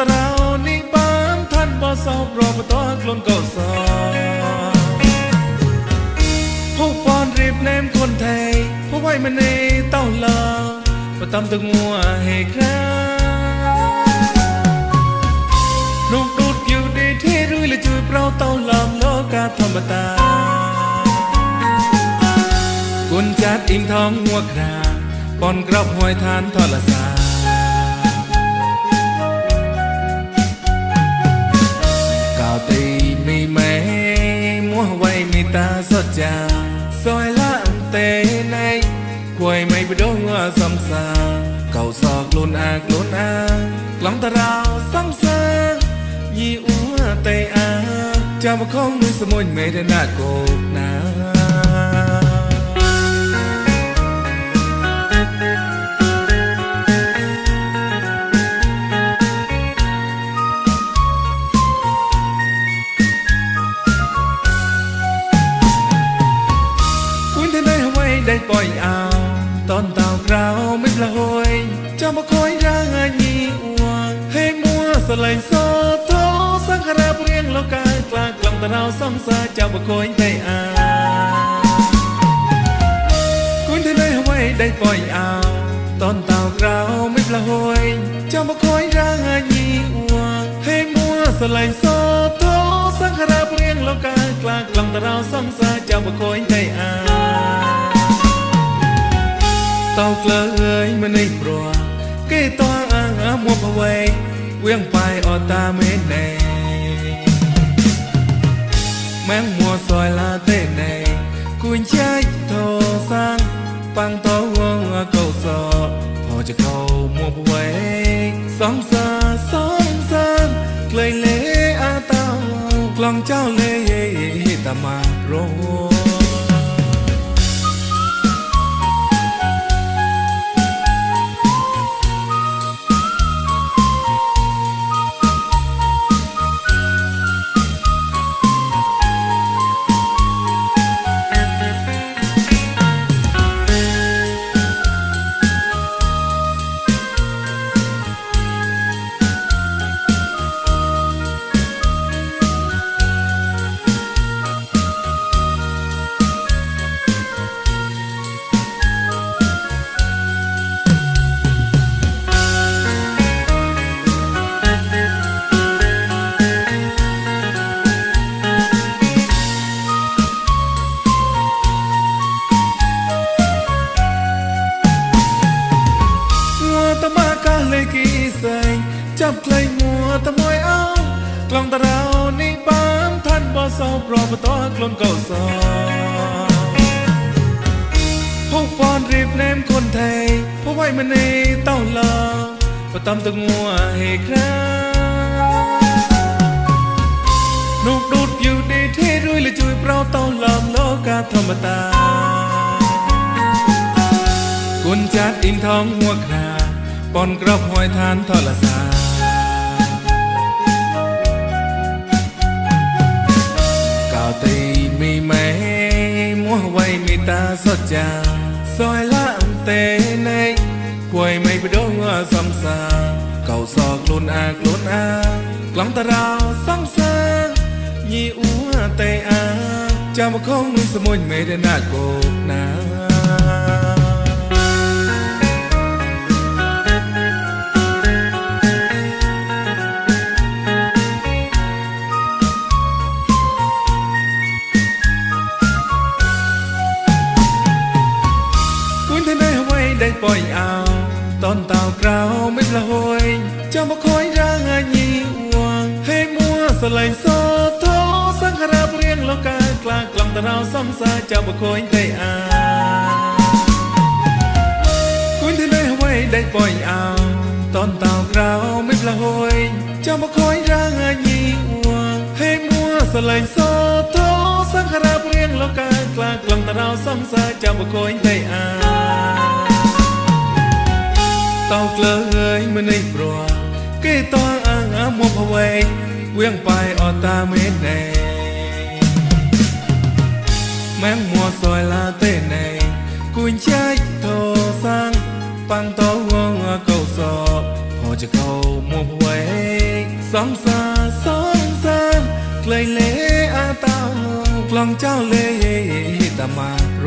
តរោនេះបានឋានបោះសោប្រមតខ្លួនកោសភូពនរៀបណែមខ្លួនថៃភូវៃមនេតោឡាបតំទឹកមួហេក្រាក្នុងទូតយូឌីធីឬលជួយប្រោតោឡាមលោកាធម្មតាគុណចាត់អ៊ីងថងមួក្រាបនក្របហួយឋានធរសា កៅទីមីម៉ែមួវៃមីតាសច្ចាសយឡាអន្ទេណៃគួយមិនបដងសំសាកៅសខ្លួនអាខ្លួនអាក្លំតារោសំសាយីអ៊ូតេអាចាំខងមួយសមុញមេរណាកោកណា ដែលបយអោតនតោក្រៅមិនផ្លហួយចាំមកខ້ອຍរាងញីអួងហេមួសលែងសតោសង្ខារព្រៀងលោកកាយក្លាក្លំតរោសំសាចាំមកខ້ອຍទៅអាគួនទៅនៅអ្វីដែលបយអោតនតោក្រៅមិនផ្លហួយចាំមកខ້ອຍរាងញីអួងហេមួសលែងសតោសង្ខារព្រៀងលោកកាយក្លាក្លំតរោសំសាចាំមកខ້ອຍទៅអា តោក្លើអើយមិននេះព្រោះគេតោអាងអាមកអ្វីវៀងបាយអត់តាមេណែម៉ាំងមួសយឡាទេណែគួនចាច់ធោសាងប៉ាំងតោវងកោសផោចកោមកអ្វីសំសាសំសាក្លែងលេអាតោក្លងចៅលេតាម៉ារោ เลกี่ใส่จับใครมัวตะมวยเอากลองตะเราในปามท่านบ่เศร้าปลอบตอกลมเก่าสอพวกปอนรีบแนมคนไทยพวกไว้มาในเต้าลาประตำตะงัวให้ครับนกดูดอยู่ดีเทรุ่ยละจุยเปล่าเต้าลามโลกาธรรมตาคนจัดอินทองหัวขา បនក្របហួយឋានថលសាកៅទីមីម៉ែមួវៃមីតាសច្ចាសយឡាអន្ទេណៃគួយមិនបដងសំសាកៅសខ្លួនអាខ្លួនអាក្លងតារោសំសាញីអ៊ូតេអាចាំមកខំមួយសមុញមេរណាកោកណា បយអោតនតោក្រៅមិនផ្លហួយចាំមកខ້ອຍរាងញីអួងហេមួសលែងសតោសង្ខារព្រៀងលោកកាយក្លាក្លំតរោសំសាចាំមកខ້ອຍទៅអាគួនទៅនៅអ្វីដែលបយអោតនតោក្រៅមិនផ្លហួយចាំមកខ້ອຍរាងញីអួងហេមួសលែងសតោសង្ខារព្រៀងលោកកាយក្លាក្លំតរោសំសាចាំមកខ້ອຍទៅអា តោក្លើអើយមិននេះព្រោះគេតោអាងអាមកអ្វីវៀងបាយអត់តាមេណែម៉ាំងមួសយឡាទេណែគួនចាច់ធោសាង ปันโตวงก็สอพอจะเข้ามัวไว้สองสาสองสาเคยเลอาตากลองเจ้าเลยตามาโร